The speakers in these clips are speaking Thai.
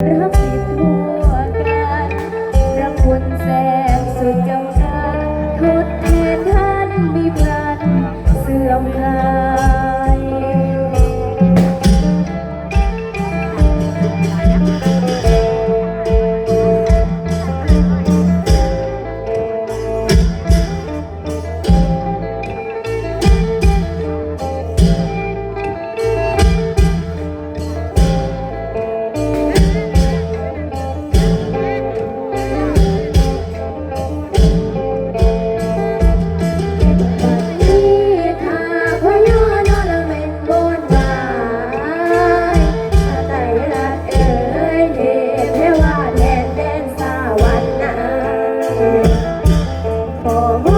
รักสิดทั่วกันรักคนแสงสุดเจ้าการทดแทนท่านมีพลันเสื่อมคลาย Oh.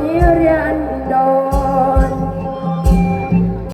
เรียนดอ